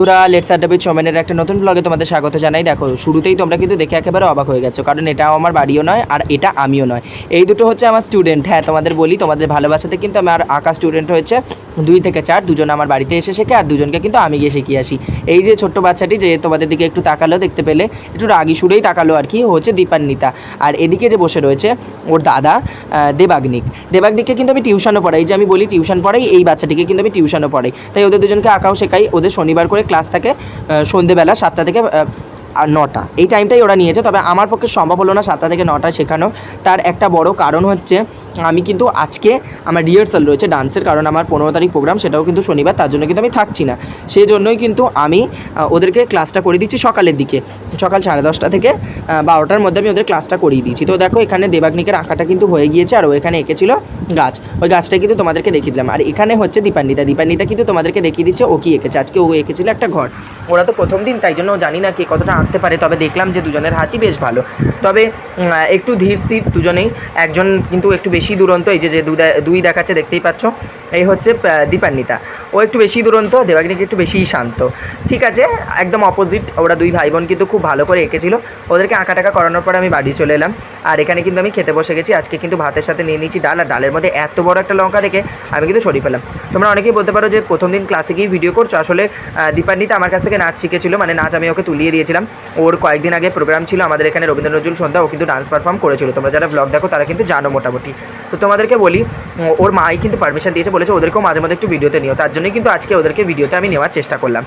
পুরা লেটস আড্ডা উইথ সোমেনের একটা নতুন ব্লগে তোমাদের স্বাগত জানাই। দেখো, শুরুতেই তোমরা কিন্তু দেখে একেবারে অবাক হয়ে গেছো, কারণ এটাও আমার বাড়িও নয় আর এটা আমিও নয়। এই দুটো হচ্ছে আমার স্টুডেন্ট হ্যাঁ তোমাদের বলি, তোমাদের ভালোবাসাতে কিন্তু আমার আঁকা স্টুডেন্ট হয়েছে। দুই থেকে চার, দুজন আমার বাড়িতে এসে শেখে আর দুজনকে কিন্তু আমি গিয়ে শিখিয়ে আসি। এই যে ছোট্ট বাচ্চাটি যে তোমাদের দিকে একটু তাকালো দেখতে পেলে, একটু রাগি সুরেই তাকালো আর কি হচ্ছে দীপান্বিতা। আর এদিকে যে বসে রয়েছে ওর দাদা দেবাগ্নিক। দেবাগ্নিককে কিন্তু আমি টিউশনও পড়াই যে আমি বলি টিউশন পড়াই, এই বাচ্চাটিকে কিন্তু আমি টিউশনও পড়াই। তাই ওদের দুজনকে আঁকাও শেখাই। ওদের শনিবার করে ক্লাস থাকে সন্ধেবেলা সাতটা থেকে আর নটা। এই টাইমটাই ওরা নিয়েছে, তবে আমার পক্ষে সম্ভব হলো না সাতটা থেকে নটা শেখানো তার একটা বড় কারণ হচ্ছে আমি কিন্তু আজকে আমার রিহার্সাল রয়েছে ডান্সের কারণ আমার পনেরো তারিখ প্রোগ্রাম সেটাও কিন্তু শনিবার, তার জন্য কিন্তু আমি থাকছি না। সেই জন্যই কিন্তু আমি ওদেরকে ক্লাসটা করে দিচ্ছি সকালের দিকে। সকাল সাড়ে দশটা থেকে বারোটার মধ্যে আমি ওদের ক্লাসটা করিয়ে দিচ্ছি। তো দেখো, এখানে দেবাগ্নিকের আঁকাটা কিন্তু হয়ে গিয়েছে, আর ও এখানে এঁকেছিল গাছ। ওই গাছটা কিন্তু তোমাদেরকে দেখিয়ে দিলাম। আর এখানে হচ্ছে দীপান্বিতা। দীপান্বিতা কিন্তু তোমাদেরকে দেখিয়ে দিচ্ছে ও কি এঁকেছে। আজকে ও এঁকেছিল একটা ঘর। ওরা তো প্রথম দিন, তাই জন্য জানি না কে কতটা আঁকতে পারে, তবে দেখলাম যে দুজনের হাতই বেশ ভালো। তবে একটু ধীর স্থির দুজনেই। একজন কিন্তু একটু বেশি দুরন্ত, এই যে যে দুই দেখাচ্ছে, দেখতেই পাচ্ছ। এই হচ্ছে দীপান্বিতা। ও একটু বেশি দুরন্ত, দেবাগ্নিক একটু বেশিই শান্ত। ঠিক আছে, একদম অপোজিট ওরা দুই ভাই বোন কিন্তু খুব ভালো করে এঁকেছিল। ওদেরকে আঁকা টাকা করানোর পরে আমি বাড়ি চলে এলাম। আর এখানে কিন্তু আমি খেতে বসে গেছি। আজকে কিন্তু ভাতের সাথে নিয়ে নিয়েছি ডাল। আর ডালের মধ্যে এত বড় একটা লঙ্কা দেখে আমি কিন্তু সরিয়ে পেলাম তোমরা অনেকেই বলতে পারো যে, প্রথম দিন ক্লাসে গিয়ে ভিডিও করছ। আসলে দীপান্বিতা আমার কাছ থেকে নাচ শিখেছিল। মানে নাচ আমি ওকে তুলিয়ে দিয়েছিলাম। ওর কয়েকদিন আগে প্রোগ্রাম ছিল আমাদের এখানে রবীন্দ্র নজরুল সন্ধ্যা। ও কিন্তু ডান্স পারফর্ম করেছিল। তোমরা যারা ব্লগ দেখো, তারা কিন্তু জানো মোটামুটি। তো তোমাদেরকে বলি ওর মাই কিন্তু পারমিশন দিয়েছে, বলেছে ওদেরকেও মাঝে মাঝে একটু ভিডিওতে নিও। তার জন্যই কিন্তু আজকে ওদেরকে ভিডিওতে আমি নেওয়ার চেষ্টা করলাম।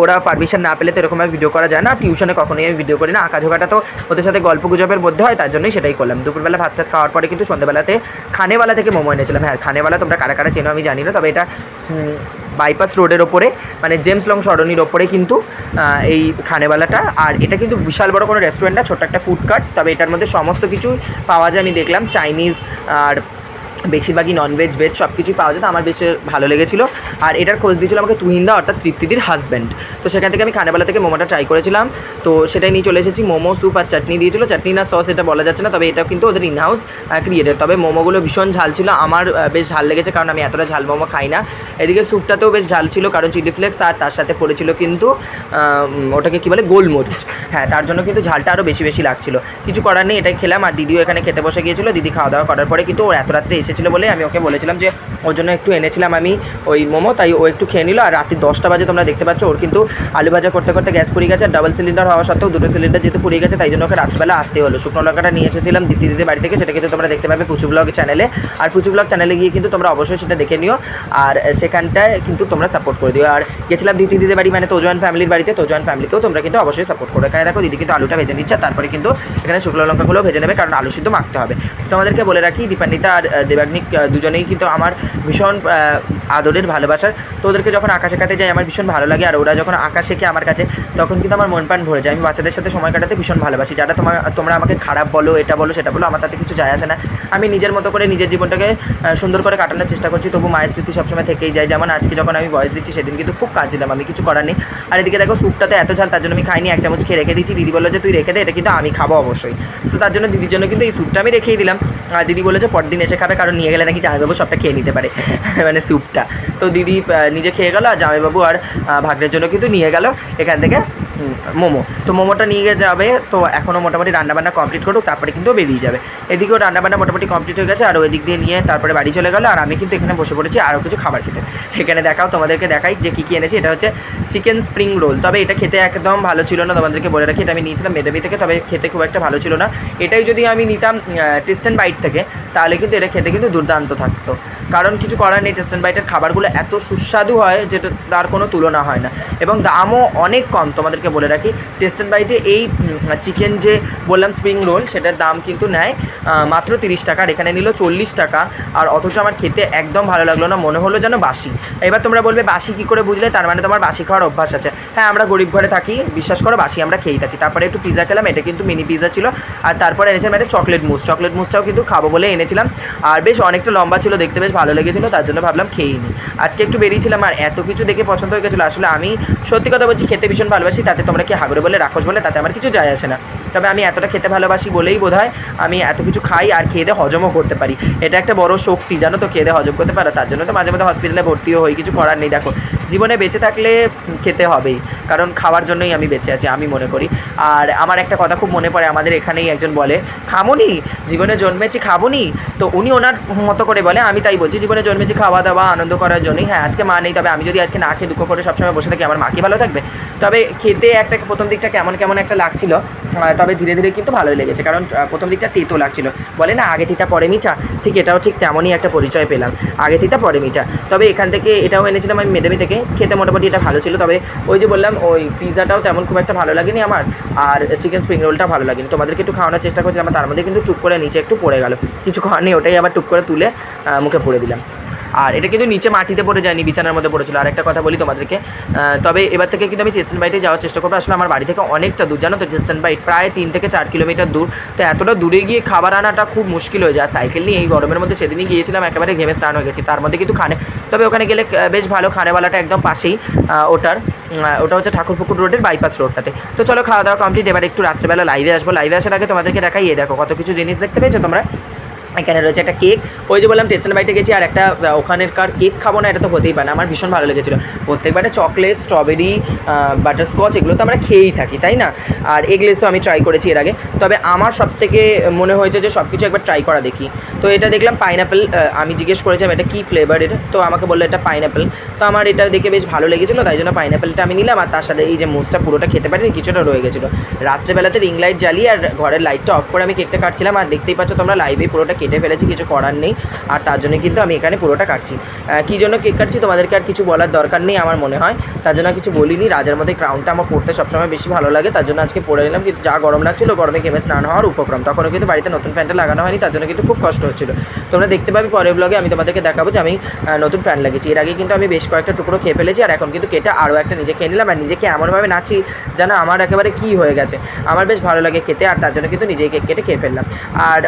ওরা পারমিশন না পেলে তো এরকমভাবে ভিডিও করা যায় না টিউশনে কখনোই আমি ভিডিও করি না। আঁকা ঝোঁকাটা তো ওদের সাথে গল্প গুজবের মধ্যে হয়, তার জন্যই সেটাই করলাম। দুপুরবেলা ভাত টাত খাওয়ার পরে কিন্তু সন্ধ্যেবেলাতে খানেওয়ালা থেকে মোমো এনেছিলাম। হ্যাঁ খানেওয়ালা তোমরা কারা কারা চেনো আমি জানি না, তবে এটা বাইপাস রোডের ওপরে মানে জেমস লং সরণির ওপরে কিন্তু এই খানেওয়ালাটা। আর এটা কিন্তু বিশাল বড় কোনো রেস্টুরেন্ট না, ছোট্ট একটা ফুড কার্ট তবে এটার মধ্যে সমস্ত কিছুই পাওয়া যায়। আমি দেখলাম চাইনিজ আর বেশিরভাগই ননভেজ ভেজ সব কিছুই পাওয়া যেত, আমার বেশ ভালো লেগেছিলো। আর এটার খোঁজ দিয়েছিল আমাকে তুহিন্দা, অর্থাৎ তৃপ্তিদির হাজব্যান্ড তো সেখান থেকে আমি খানেবালা থেকে মোমোটা ট্রাই করেছিলাম। তো সেটাই নিয়ে চলে এসেছি, মোমো স্যুপ আর চাটনি দিয়েছিল। চাটনি না সস এটা বলা যাচ্ছে না, তবে এটা কিন্তু ওদের ইনহাউস ক্রিয়েটেড তবে মোমোগুলো ভীষণ ঝাল ছিল। আমার বেশ ঝাল লেগেছে, কারণ আমি এতটা ঝাল মোমো খাই না। এদিকে স্যুপটাতেও বেশ ঝাল ছিল, কারণ চিলি ফ্লেক্স আর তার সাথে পড়েছিল কিন্তু ওটাকে কী বলে, গোলমরিচ। হ্যাঁ তার জন্য কিন্তু ঝালটা আরও বেশি বেশি লাগছিল। কিছু করার নেই, এটাই খেলাম। আর দিদিও এখানে খেতে বসে গিয়েছিল। দিদি খাওয়া দাওয়া করার পরে কিন্তু ওর এত রাত্রে এসেছিল বলে আমি ওকে বলেছিলাম যে ওর জন্য একটু এনেছিলাম আমি ওই মোমো তাই ও একটু খেয়ে নিল। আর রাত্রি দশটা বাজে তোমরা দেখতে পাচ্ছ ওর কিন্তু আলু ভাজা করতে করতে গ্যাস পুড়ে গেছে আর ডাবল সিলিন্ডার হওয়া সত্ত্বেও দুটো সিলিন্ডার যেহেতু পুড়ে গেছে তাই জন্য ওকে রাত্রিবেলা আসতে হলো। শুকনো লঙ্কাটা নিয়ে এসেছিলাম দিদি দিদির বাড়ি থেকে সেটা কিন্তু তোমরা দেখতে পাবে পুচু ব্লগ চ্যানেলে আর পুচু ব্লগ চ্যানেলে গিয়ে কিন্তু তোমরা অবশ্যই সেটা দেখে নিও। আর সেখানটায় কিন্তু তোমরা সাপোর্ট করে দিও। আর গেছিলাম দিদি দিদির বাড়ি মানে তোজোয়ান ফ্যামিলির বাড়িতে তোজোয়ান ফ্যামিলিকেও তোমরা কিন্তু অবশ্যই সাপোর্ট করো। এখানে দেখো দিদি কিন্তু আলুটা ভেজে নিচ্ছে তারপরে কিন্তু এখানে শুকনো লঙ্কাগুলো ভেজে নেবে কারণ আলু সিদ্ধ মাখতে হবে। তোমাদেরকে বলে রাখি দীপান্বিতা আর আহ, আহ, দুজনেই কিন্তু আমার ভীষণ আদরের ভালোবাসার। তো ওদেরকে যখন আঁকা শেখাতে যাই আমার ভীষণ ভালো লাগে। আর ওরা যখন আঁকা শেখে আমার কাছে তখন কিন্তু আমার মন প্রাণ ভরে যায়। আমি বাচ্চাদের সাথে সময় কাটাতে ভীষণ ভালোবাসি। যারা তোমার তোমরা আমাকে খারাপ বলো এটা বলো সেটা বলো আমার তাতে কিছু যায় আসে না। আমি নিজের মতো করে নিজের জীবনটাকে সুন্দর করে কাটানোর চেষ্টা করছি। তবু মায়ের স্মৃতি সবসময় থেকেই যায়। যেমন আজকে যখন আমি ভয়েস দিচ্ছি সেদিন কিন্তু খুব কাঁদছিলাম। আমি কিছু করার নেই। আর এদিকে দেখো স্যুপটাতে এত ঝাল তার জন্য আমি খাইনি। এক চামচ খেয়ে রেখে দিচ্ছি দিদি বলল যে তুই রেখে দে এটা কিন্তু আমি খাব অবশ্যই। তো তার জন্য দিদির জন্য কিন্তু এই স্যুপটা আমি রেখেই দিলাম। দিদি বলেছে পরদিন দিন এসে খাবে কারণ নিয়ে গেলে নাকি জামাইবাবু সবটা খেয়ে নিতে পারে। মানে স্যুপটা তো দিদি নিজে খেয়ে গেলো আর জামাইবাবু আর ভাগ্নের জন্য কিন্তু নিয়ে গেল এখান থেকে মোমো। তো মোমোটা নিয়ে যাবে, তো এখনও মোটামুটি রান্নাবান্না কমপ্লিট করুক, তারপরে কিন্তু বেরিয়ে যাবে। এদিকেও রান্নাবান্না মোটামুটি কমপ্লিট হয়ে গেছে, আর ওই দিক দিয়ে নিয়ে তারপরে বাড়ি চলে গেলো, আর আমি কিন্তু এখানে বসে পড়েছি আরও কিছু খাবার খেতে। এখানে দেখাও, তোমাদেরকে দেখাই যে কী কী এনেছি, এটা হচ্ছে চিকেন স্প্রিং রোল তবে এটা খেতে একদম ভালো ছিল না, তোমাদেরকে বলে রাখি, এটা আমি নিয়েছিলাম মেদেবি থেকে, তবে খেতে খুব একটা ভালো ছিল না। এটাই যদি আমি নিতাম টেস্ট অ্যান্ড বাইট থেকে তাহলে কিন্তু এটা খেতে কিন্তু দুর্দান্ত থাকতো। কারণ কিছু করার নেই টেস্ট অ্যান্ড বাইটের খাবারগুলো এত সুস্বাদু হয় যেটা তার কোনো তুলনা হয় না। এবং দামও অনেক কম, তোমাদেরকে বলে রাখি। টেস্ট অ্যান্ড বাইটে এই চিকেন যে বললাম স্প্রিং রোল সেটার দাম কিন্তু নেয় মাত্র তিরিশ টাকা। এখানে নিল চল্লিশ টাকা। আর অথচ আমার খেতে একদম ভালো লাগল না, মনে হলো যেন বাসি। এবার তোমরা বলবে, বাসি কী করে বুঝলে? তার মানে তোমার বাসি খাওয়ার অভ্যাস আছে। হ্যাঁ আমরা গরিব ঘরে থাকি, বিশ্বাস করো, বাসি আমরা খেয়েই থাকি। তারপরে একটু পিজা খেলাম, এটা কিন্তু মিনি পিজা ছিল। আর তারপরে এনেছিলাম একটা চকলেট মুস চকলেট মুসটাও কিন্তু খাব বলে এনেছিলাম আর বেশ অনেকটা লম্বা ছিল, দেখতে বেশ ভালো লেগেছিলো, তার জন্য ভাবলাম খেয়েই নিই আজকে একটু বেরিয়েছিলাম আর এত কিছু দেখে পছন্দ হয়ে গেছিল, আসলে আমি সত্যি কথা বলছি, খেতে ভীষণ ভালোবাসি, তাতে তোমরা কি হাগরে বলে রাক্ষস বলে, তাতে আমার কিছু যায় আসে না। তবে আমি এতটা খেতে ভালোবাসি বলেই বোধ আমি এত কিছু খাই আর খেয়ে দিয়ে হজমও করতে পারি। এটা একটা বড় শক্তি, জানো তো, খেয়ে দিয়ে হজম করতে পারো, তার জন্য তো মাঝে মাঝে হসপিটালে ভর্তিও হই, কিছু করার নেই, দেখো। জীবনে বেঁচে থাকলে খেতে হবেই, কারণ খাওয়ার জন্যই আমি বেঁচে আছি, আমি মনে করি। আর আমার একটা কথা খুব মনে পড়ে, আমাদের এখানেই একজন বলে, খামুনি? জীবনে জন্মেছি, খাবুনি? তো উনি ওনার মতো করে বলে, আমি তাই বলছি, জীবনে জন্মেছি খাওয়া দাওয়া, আনন্দ করার জন্যই। হ্যাঁ আজকে মা নেই, তবে আমি যদি আজকে না খেয়ে দুঃখ করে সবসময় বসে থাকি, আমার মাকে ভালো থাকবে? তবে খেতে একটা প্রথম দিকটা কেমন কেমন একটা লাগছিল তবে ধীরে ধীরে কিন্তু ভালোই লেগেছে, কারণ প্রথম দিকটা তেতো লাগছিল। বলে, না, আগে তিতা পরে মিঠা। ঠিক এটাও ঠিক তেমনই একটা পরিচয় পেলাম, আগে তিতা, পরে মিঠা। তবে এখান থেকে এটাও এনেছিলাম আমি মেডামি থেকে, খেতে মোটামুটি এটা ভালো ছিল, তবে ওই যে বললাম, ওই পিৎজাটাও তেমন খুব একটা ভালো লাগেনি আমার, আর চিকেন স্প্রিং রোলটা ভালো লাগেনি। তোমাদেরকে একটু খাওয়ানোর চেষ্টা করছিলাম তার মধ্যে কিন্তু টুক করে নিচে একটু পড়ে গেল কিছু খাওয়ার নেই, ওটাই আবার টুক করে তুলে মুখে পড়ে দিলাম। আর এটা কিন্তু নিচে মাটিতে পড়ে যায়নি, বিছানার মধ্যে পড়েছিল। আর একটা কথা বলি তোমাদেরকে তবে এবার থেকে কিন্তু আমি চেস্টান বাইটে যাওয়ার চেষ্টা করব। আসলে আমার বাড়ি থেকে অনেকটা দূর, জানো তো চেস্টান বাইট প্রায় তিন থেকে চার কিলোমিটার দূর। তো এতটা দূরে গিয়ে খাবার আনাটা খুব মুশকিল হয়ে যায়। সাইকেল নিয়ে এই গরমের মধ্যে সেদিনই গিয়েছিলাম, একেবারে ঘেমে স্নান হয়ে গেছি। তার মধ্যে কিন্তু খানে, তবে ওখানে গেলে বেশ ভালো খানেওয়ালাটা একদম পাশেই ওটার ওটা হচ্ছে ঠাকুরপুকুর রোডের বাইপাস রোডটাতে তো চলো খাওয়া দাওয়া কমপ্লিট এবার একটু রাত্রেবেলা লাইভে আসব। লাইভে আসার আগে তোমাদেরকে দেখাই দেখো কত কিছু জিনিস দেখতে পেয়েছ তোমরা। এখানে রয়েছে একটা কেক। ওই যে বললাম টেনশন বাইটে গেছি, আর একটা ওখানেরকার কেক খাব না, এটা তো হতেই পারে আমার ভীষণ ভালো লেগেছিলো। প্রত্যেকবারে চকলেট, স্ট্রবেরি বাটারস্কচ, এগুলো তো আমরা খেয়েই থাকি, তাই না? আর এগলেসও আমি ট্রাই করেছি এর আগে। তবে আমার সব থেকে মনে হয়েছে যে সব কিছু একবার ট্রাই করা দেখি। তো এটা দেখলাম পাইনাপেল আমি জিজ্ঞেস করেছিলাম, এটা কী ফ্লেভারের তো আমাকে বলল, এটা পাইনাপেল তো আমার এটা দেখে বেশ ভালো লেগেছিলো, তাই জন্য পাইনাপেলটা আমি নিলাম। আর তার সাথে এই যে মোজটা পুরোটা খেতে পারিনি, কিছুটা রয়ে গেছিল। রাত্রেবেলাতে রিং লাইট জ্বালিয়ে আর ঘরের লাইটটা অফ করে আমি কেকটা কাটছিলাম। আর দেখতেই পাচ্ছ তোমরা লাইভে পুরোটা কেটে ফেলেছি, কিছু করার নেই। আর তার জন্য কিন্তু আমি এখানে পুরোটা কাটছি। কী জন্য কেক কাটছি তোমাদেরকে আর কিছু বলার দরকার নেই আমার মনে হয়। তার জন্য কিছু বলিনি। রাজার মধ্যে ক্রাউনটা আমার পড়তে সবসময় বেশি ভালো লাগে। তার জন্য আজকে পরে নিলাম। কিন্তু যা গরম লাগছিল, গরমে ঘেমে স্নান হওয়ার উপক্রম। তখনও কিন্তু বাড়িতে নতুন ফ্যানটা লাগানো হয়নি। তার জন্য কিন্তু খুব কষ্ট হচ্ছিল। তোমরা দেখতে পাবে পরের ব্লগে আমি তোমাদেরকে দেখাবো যে আমি নতুন ফ্যান লাগিয়েছি। এর আগে কিন্তু আমি বেশ কয়েকটা টুকরো খেয়ে ফেলেছি আর এখন কিন্তু কেটে আরও একটা নিজে খেয়ে নিলাম। আর নিজেকে এমনভাবে নাচি যেন আমার একেবারে কী হয়ে গেছে। আমার বেশ ভালো লাগে খেতে। আর তার জন্য কিন্তু নিজেই কেক কেটে খেয়ে ফেললাম। আর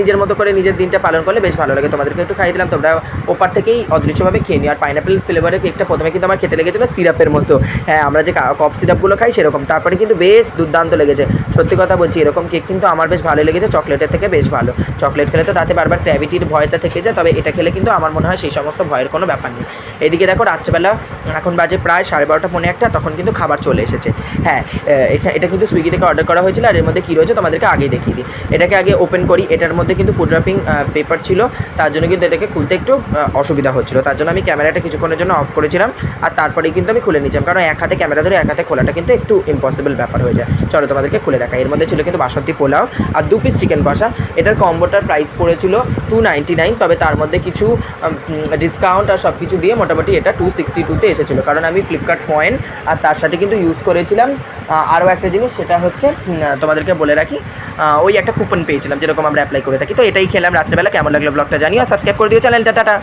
নিজের মতো করে নিজের দিনটা পালন করলে বেশ ভালো লাগে। তোমাদেরকে একটু খাইয়ে দিলাম তোমরা ওপার থেকেই অদৃশ্যভাবে খেয়ে নিও। আর পাইনাপেল ফ্লেভারের কেকটা প্রথমে কিন্তু আমার খেতে লেগেছিলো সিরাপের মতো। হ্যাঁ আমরা যে কপ সিরাপগুলো খাই সেরকম। তারপরে কিন্তু বেশ দুর্দান্ত লেগেছে। সত্যি কথা বলছি, এরকম কেক কিন্তু আমার বেশ ভালো লেগেছে। চকলেটের থেকে বেশ ভালো। চকলেট খেলে তো তাতে বারবার গ্র্যাভিটির ভয়টা থেকে যায়, তবে এটা খেলে কিন্তু আমার মনে হয় সেই সমস্ত ভয়ের কোনো ব্যাপার নেই। এদিকে দেখো, রাত্রেবেলা এখন বাজে প্রায় সাড়ে বারোটা, পৌনে একটা, তখন কিন্তু খাবার চলে এসেছে। হ্যাঁ এটা কিন্তু সুইগি থেকে অর্ডার করা হয়েছিল, আর এর মধ্যে কী রয়েছে তোমাদেরকে আগেই দেখিয়ে দিই। এটাকে আগে ওপেন করি, এটার মধ্যে কিন্তু ফুড র্যাপিং পেপার ছিল। তার জন্য কিন্তু এটাকে খুলতে একটু অসুবিধা হচ্ছিল। তার জন্য আমি ক্যামেরাটা কিছুক্ষণের জন্য অফ করেছিলাম। আর তারপরেই কিন্তু আমি খুলে নিয়েছিলাম। কারণ এক হাতে ক্যামেরা ধরে এক হাতে খোলাটা কিন্তু একটু ইম্পসিবল ব্যাপার হয়ে যায়। চলো তোমাদেরকে খুলে দেখা এর মধ্যে ছিল কিন্তু বাসন্তী পোলাও আর দু পিস চিকেন কষা। এটার কম্বোটার প্রাইস পড়েছিল টু নাইন তবে তার মধ্যে কিছু ডিসকাউন্ট আর সব কিছু দিয়ে মোটামুটি এটা টু সিক্সটি টুতে এসেছিল। কারণ আমি ফ্লিপকার্ট পয়েন্ট আর তার সাথে কিন্তু ইউজ করেছিলাম। আরও একটা জিনিস, সেটা হচ্ছে তোমাদেরকে বলে রাখি ওই একটা কুপন পেয়েছিলাম, যেরকম আমরা অ্যাপ্লাই করে থাকি। তো এটাই খেলাম রাত্রেবেলা কেমন লাগল ব্লগটা জানিও সাবস্ক্রাইব করে দিও চ্যানেলটা টাটা।